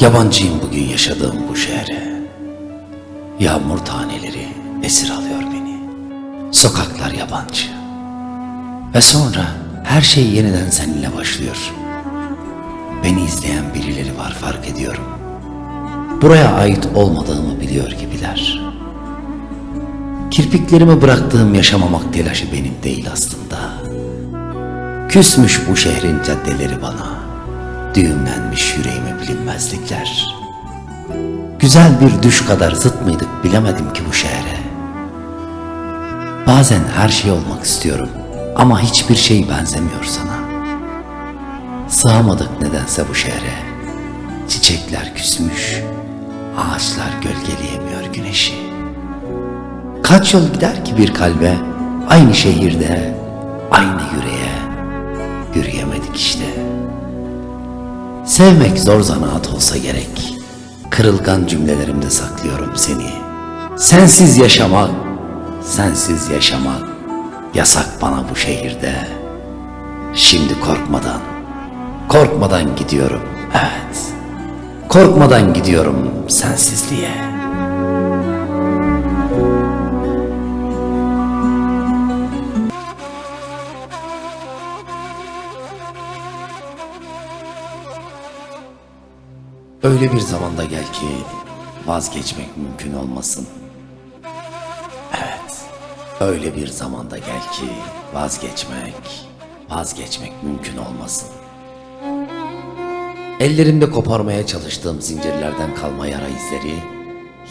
Yabancıyım bugün yaşadığım bu şehre. Yağmur taneleri esir alıyor beni. Sokaklar yabancı. Ve sonra her şey yeniden seninle başlıyor. Beni izleyen birileri var fark ediyorum. Buraya ait olmadığımı biliyor gibiler. Kirpiklerimi bıraktığım yaşamamak telaşı benim değil aslında. Küsmüş bu şehrin caddeleri bana. Düğümlenmiş yüreğime bilinmezlikler. Güzel bir düş kadar zıt mıydık bilemedim ki bu şehre. Bazen her şey olmak istiyorum ama hiçbir şey benzemiyor sana. Sığamadık nedense bu şehre. Çiçekler küsmüş, ağaçlar gölgeleyemiyor güneşi. Kaç yol gider ki bir kalbe, aynı şehirde, aynı yüreğe, yürüyemedik işte. Sevmek zor zanaat olsa gerek. Kırılgan cümlelerimde saklıyorum seni. Sensiz yaşamak, sensiz yaşamak yasak bana bu şehirde. Şimdi korkmadan, korkmadan gidiyorum. Evet. Korkmadan gidiyorum sensizliğe. Öyle bir zamanda gel ki vazgeçmek mümkün olmasın. Evet, öyle bir zamanda gel ki vazgeçmek, vazgeçmek mümkün olmasın. Ellerimde koparmaya çalıştığım zincirlerden kalma yara izleri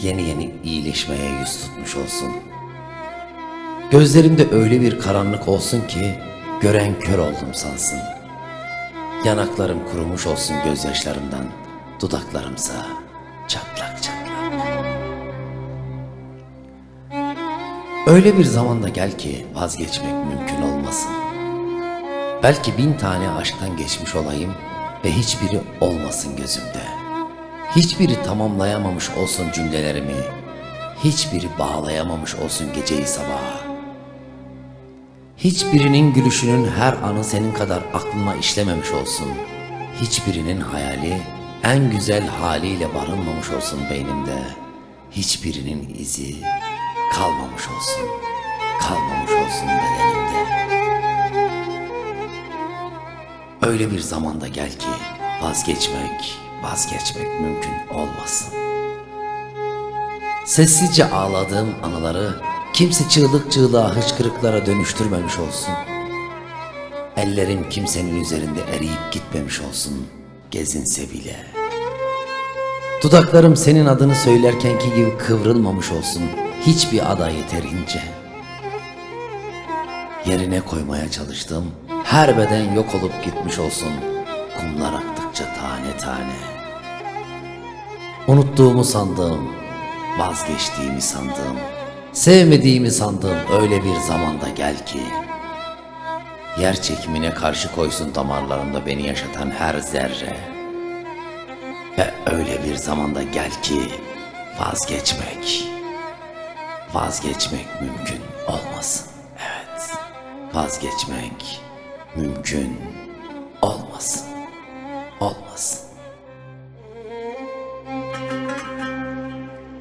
yeni yeni iyileşmeye yüz tutmuş olsun. Gözlerimde öyle bir karanlık olsun ki gören kör oldum sansın. Yanaklarım kurumuş olsun gözyaşlarımdan, dudaklarımsa çatlak çatlak. Öyle bir zamanda gel ki vazgeçmek mümkün olmasın. Belki bin tane aşktan geçmiş olayım ve hiçbiri olmasın gözümde. Hiçbiri tamamlayamamış olsun cümlelerimi, hiçbiri bağlayamamış olsun geceyi sabaha. Hiçbirinin gülüşünün her anı senin kadar aklıma işlememiş olsun. Hiçbirinin hayali en güzel haliyle barınmamış olsun beynimde. Hiçbirinin izi kalmamış olsun. Kalmamış olsun bedenimde. Öyle bir zamanda gel ki vazgeçmek, vazgeçmek mümkün olmasın. Sessizce ağladığım anıları kimse çığlık çığlığa hıçkırıklara dönüştürmemiş olsun. Ellerim kimsenin üzerinde eriyip gitmemiş olsun gezinse bile. Dudaklarım senin adını söylerkenki gibi kıvrılmamış olsun hiçbir ada yeterince. Yerine koymaya çalıştım her beden yok olup gitmiş olsun kumlar aktıkça tane tane. Unuttuğumu sandığım, vazgeçtiğimi sandığım, sevmediğimi sandığım öyle bir zamanda gel ki yer çekimine karşı koysun damarlarımda beni yaşatan her zerre. Ve öyle bir zamanda gel ki vazgeçmek, vazgeçmek mümkün olmasın. Evet, vazgeçmek mümkün olmasın, olmasın.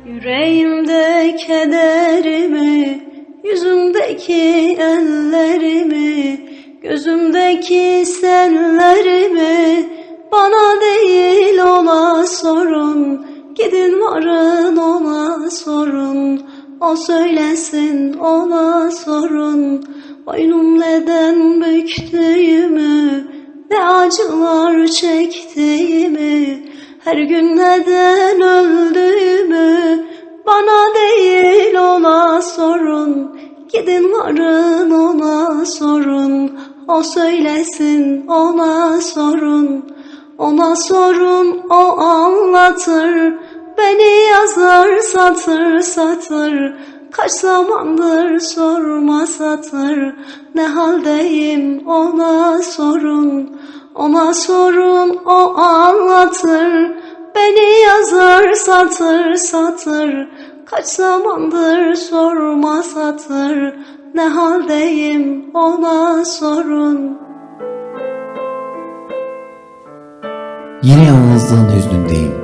Yüreğimde kederimi, yüzümdeki ellerimi, gözümdeki senlerimi bana değil ona sorun. Gidin varın ona sorun. O söylesin ona sorun. Boynum neden büktüğümü, ne acılar çektiğimi, her gün neden öldüğümü bana değil ona sorun. Gidin varın ona sorun. O söylesin ona sorun. Ona sorun o anlatır. Beni yazar satır satır. Kaç zamandır sorma satır. Ne haldeyim ona sorun. Ona sorun o anlatır. Beni yazar satır satır. Kaç zamandır sorma satır. Ne haldeyim ona sorun. Yine yalnızlığın hüznündeyim.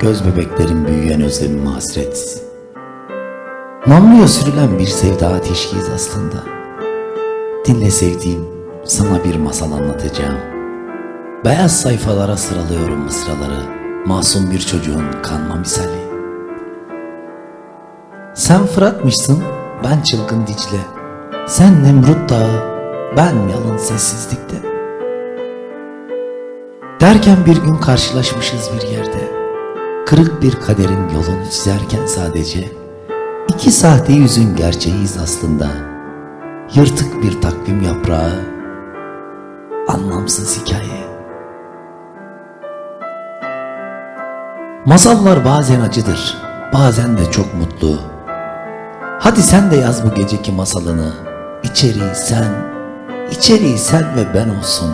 göz bebeklerin büyüyen özlemim hasret. Namluya sürülen bir sevda ateşkiyiz aslında. Dinle sevdiğim, sana bir masal anlatacağım. Beyaz sayfalara sıralıyorum mısraları, masum bir çocuğun kanma misali. Sen Fırat'mışsın, ben çılgın Dicle. Sen Nemrut Dağı, ben yalın sessizlikte. Derken bir gün karşılaşmışız bir yerde. Kırık bir kaderin yolunu çizerken sadece iki sahte yüzün gerçeğiyiz aslında. Yırtık bir takvim yaprağı, anlamsız hikaye. Masallar bazen acıdır, bazen de çok mutlu. Hadi sen de yaz bu geceki masalını. İçeriği sen, içeriği sen ve ben olsun.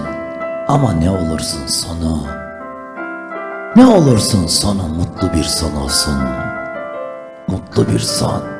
Ama ne olursun sonu. Ne olursun sonu mutlu bir son olsun. Mutlu bir son.